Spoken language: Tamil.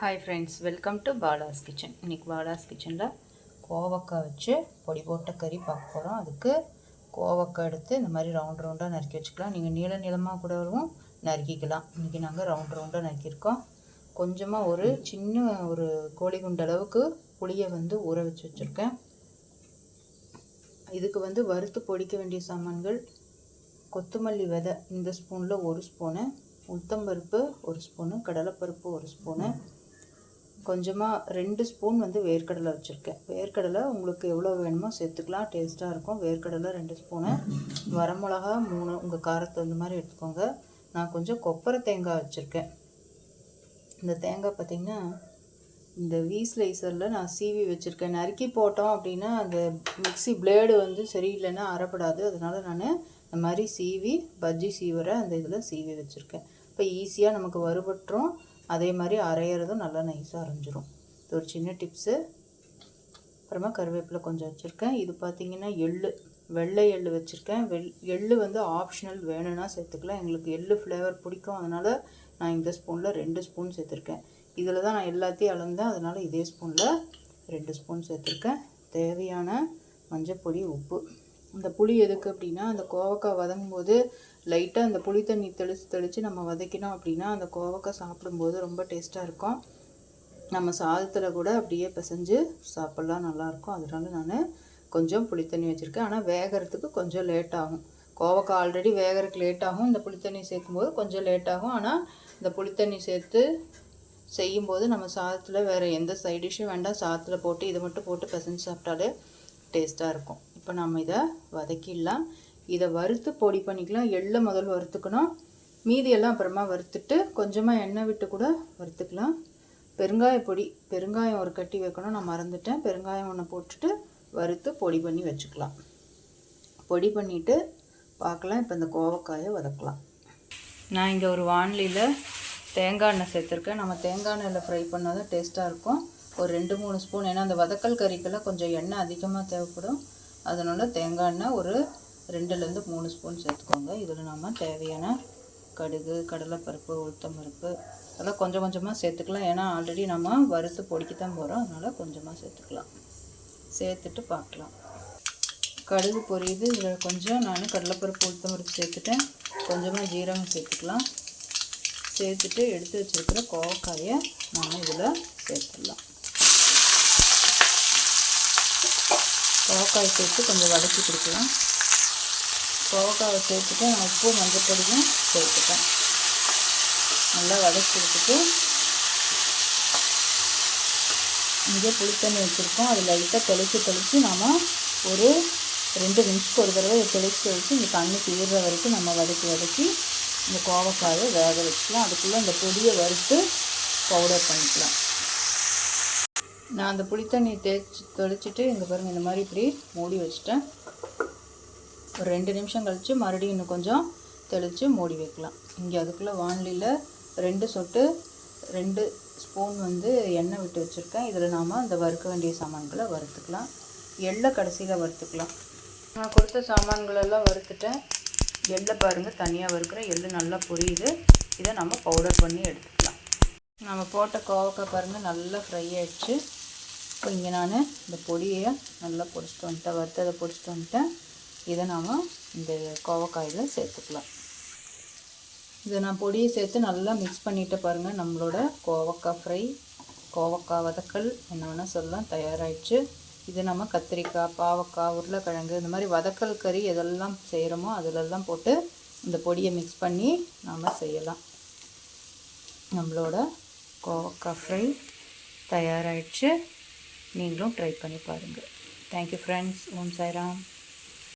Hi friends welcome to Bala's kitchen இன்றைக்கி பாலாஸ் கிச்சனில் கோவக்காய் வச்சு பொடி போட்ட கறி பார்க்க போகிறோம் அதுக்கு கோவக்காய் எடுத்து இந்த மாதிரி ரவுண்ட் ரவுண்டாக நறுக்கி வச்சுக்கலாம். நீங்கள் நீள நீளமாக கூடவும் நறுக்கிக்கலாம். இன்றைக்கி நாங்கள் ரவுண்ட் ரவுண்டாக நறுக்கியிருக்கோம். கொஞ்சமாக ஒரு சின்ன ஒரு கோழி குண்டு அளவுக்கு புளியை வந்து ஊற வச்சு வச்சுருக்கேன். இதுக்கு வந்து வறுத்து பொடிக்க வேண்டிய சாமான்கள் கொத்தமல்லி விதை இந்த ஸ்பூனில் ஒரு ஸ்பூனு உளுத்தம்பருப்பு ஒரு ஸ்பூனு கடலைப்பருப்பு ஒரு ஸ்பூனு கொஞ்சமாக ரெண்டு ஸ்பூன் வந்து வேர்க்கடலை வச்சுருக்கேன். வேர்க்கடலை உங்களுக்கு எவ்வளோ வேணுமோ சேர்த்துக்கலாம். டேஸ்ட்டாக இருக்கும். வேர்க்கடலை ரெண்டு ஸ்பூனு. வரமிளகா மூணு. உங்கள் காரத்தை அந்த மாதிரி எடுத்துக்கோங்க. நான் கொஞ்சம் கொப்பரை தேங்காய் வச்சுருக்கேன். இந்த தேங்காய் பார்த்திங்கன்னா இந்த வீ ஸ்லைசரில் நான் சீவி வச்சுருக்கேன். நறுக்கி போட்டோம் அப்படின்னா அந்த மிக்ஸி பிளேடு வந்து சரியில்லைன்னா அறப்படாது. அதனால் நான் இந்த மாதிரி சீவி பஜ்ஜி சீவரை அந்த இதில் சீவி வச்சுருக்கேன். இப்போ ஈஸியாக நமக்கு வறுபட்டுரும். அதே மாதிரி அரையிறதும் நல்லா நைஸாக அரைஞ்சிரும். இது ஒரு சின்ன டிப்ஸு அப்புறமா கருவேப்பிலை கொஞ்சம் வச்சுருக்கேன். இது பார்த்திங்கன்னா எள்ளு வெள்ளை எள்ளு வச்சுருக்கேன். வெள் எள்ளு வந்து ஆப்ஷனல் வேணும்னா சேர்த்துக்கலாம். எங்களுக்கு எள்ளு ஃப்ளேவர் பிடிக்கும். அதனால் நான் இந்த ஸ்பூனில் ரெண்டு ஸ்பூன் சேர்த்துருக்கேன். இதில் தான் நான் எல்லாத்தையும் அளந்தேன். அதனால் இதே ஸ்பூனில் ரெண்டு ஸ்பூன் சேர்த்துருக்கேன். தேவையான மஞ்சப்பொடி உப்பு. இந்த புளி எதுக்கு அப்படின்னா அந்த கோவக்காய் வதங்கும் போது லைட்டாக அந்த புளி தண்ணி தெளித்து தெளித்து நம்ம வதக்கினோம் அப்படின்னா அந்த கோவக்காய் சாப்பிடும்போது ரொம்ப டேஸ்ட்டாக இருக்கும். நம்ம சாதத்தில் கூட அப்படியே பிசைஞ்சு சாப்பிட்லாம் நல்லாயிருக்கும் அதனால நான் கொஞ்சம் புளித்தண்ணி வச்சுருக்கேன். ஆனால் வேகிறதுக்கு கொஞ்சம் லேட் ஆகும். கோவக்காய் ஆல்ரெடி வேகிறதுக்கு லேட் ஆகும். இந்த புளித்தண்ணி சேர்க்கும்போது கொஞ்சம் லேட் ஆகும். ஆனால் இந்த புளித்தண்ணி சேர்த்து செய்யும்போது நம்ம சாதத்தில் வேறு எந்த சைட் டிஷ்ஷும் வேண்டாம். சாதத்தில் போட்டு இதை மட்டும் போட்டு பிசைஞ்சு சாப்பிட்டாலே டேஸ்ட்டாக இருக்கும். இப்போ நம்ம இதை வதக்கிடலாம். இதை வறுத்து பொடி பண்ணிக்கலாம். எள்ளை முதல் வறுத்துக்கணும். மீதியெல்லாம் அப்புறமா வறுத்துட்டு கொஞ்சமாக எண்ணெய் விட்டு கூட வறுத்துக்கலாம். பெருங்காய பொடி பெருங்காயம் ஒரு கட்டி வைக்கணும். நான் மறந்துட்டேன். பெருங்காயம் ஒன்று போட்டுட்டு வறுத்து பொடி பண்ணி வச்சுக்கலாம். பொடி பண்ணிவிட்டு பார்க்கலாம் இப்போ இந்த கோவக்காயை வதக்கலாம். நான் இங்கே ஒரு வானிலையில் தேங்காய் எண்ணெய் சேர்த்துருக்கேன். நம்ம தேங்காய் எண்ணெயில் ஃப்ரை பண்ணால் தான் டேஸ்ட்டாக இருக்கும். ஒரு ரெண்டு மூணு ஸ்பூன் ஏன்னா அந்த வதக்கல் கறிக்கெல்லாம் கொஞ்சம் எண்ணெய் அதிகமாக தேவைப்படும். அதனால் தேங்காய் எண்ணெய் ஒரு ரெண்டுலேருந்து மூணு ஸ்பூன் சேர்த்துக்கோங்க. இதில் நம்ம தேவையான கடுகு கடலைப்பருப்பு உளுத்தம்பருப்பு அதெல்லாம் கொஞ்சம் கொஞ்சமாக சேர்த்துக்கலாம். ஏன்னா ஆல்ரெடி நம்ம வறுத்து பொடிக்க தான் போகிறோம் அதனால் கொஞ்சமாக சேர்த்துக்கலாம். சேர்த்துட்டு பார்க்கலாம். கடுகு பொரியுது. இதில் கொஞ்சம் நான் கடலைப்பருப்பு உளுத்தம்பருப்பு சேர்த்துட்டேன். கொஞ்சமாக ஜீரகம் சேர்த்துக்கலாம். சேர்த்துட்டு எடுத்து வச்சுருக்கிற கோவக்காயை நான் இதில் சேர்த்துடலாம். கோவக்காய் சேர்த்து கொஞ்சம் வதக்கி கொடுக்கலாம். கோவக்காவை சேர்த்துட்டு நான் உப்பு மஞ்சப்பொடியும் சேர்த்துட்டேன் நல்லா வதக்கி கொடுத்துட்டு இங்கே புளித்தண்ணி வச்சுருக்கோம். அது லைட்டாக தெளித்து தெளித்து நாம் ஒரு ரெண்டு நிமிஷத்துக்கு ஒரு தடவை தெளித்து தெளித்து இந்த தண்ணி தீர்ற வரைக்கும் நம்ம வதக்கி வதக்கி இந்த கோவக்காயை வேக வச்சுக்கலாம். அதுக்குள்ளே இந்த பொடியை வறுத்து பவுடர் பண்ணிக்கலாம். நான் அந்த புளித்தண்ணி தேய்ச்சி தெளிச்சிட்டு இங்கே பாருங்கள் இந்த மாதிரி இப்படி மூடி வச்சுட்டேன். ஒரு ரெண்டு நிமிஷம் கழித்து மறுபடியும் இன்னும் கொஞ்சம் தெளித்து மூடி வைக்கலாம். இங்கே அதுக்குள்ளே வானிலையில் ரெண்டு சொட்டு ரெண்டு ஸ்பூன் வந்து எண்ணெய் விட்டு வச்சுருக்கேன். இதில் நாம் அந்த வறுக்க வேண்டிய சாமான்களை வறுத்துக்கலாம். எள்ளை கடைசியில் வறுத்துக்கலாம். நான் கொடுத்த சாமான்களெல்லாம் வறுத்துட்டேன். எள்ளை பாருங்கள் தனியாக வறுக்கிறேன் எள்ளு நல்லா பொரியுது. இதை நம்ம பவுடர் பண்ணி எடுத்துக்கலாம். நம்ம போட்ட கோவக்காய் பாருங்கள் நல்லா ஃப்ரை ஆகிடுச்சு இப்போ இங்கே நான் இந்த பொடியை நல்லா பொடிச்சிட்டு வந்துட்டேன் வறுத்ததை பொடிச்சிட்டு வந்துட்டேன். இதை நாம் இந்த கோவக்காயில் சேர்த்துக்கலாம். இதை நான் பொடியை சேர்த்து நல்லா மிக்ஸ் பண்ணிட்டு பாருங்கள் நம்மளோட கோவக்காய் ஃப்ரை கோவக்காய் வதக்கல் என்ன வேணால் சொல்லலாம் தயாராகிடுச்சு இது நம்ம கத்திரிக்காய் பாவக்காய் உருளைக்கிழங்கு இந்த மாதிரி வதக்கல் கறி எதெல்லாம் செய்கிறோமோ அதிலெல்லாம் போட்டு இந்த பொடியை மிக்ஸ் பண்ணி நாம் செய்யலாம். நம்மளோட கோவக்காய் ஃப்ரை தயாராகிடுச்சு நீங்களும் ட்ரை பண்ணி பாருங்கள் தேங்க்யூ ஃப்ரெண்ட்ஸ் ஓம் சாய்ராம்.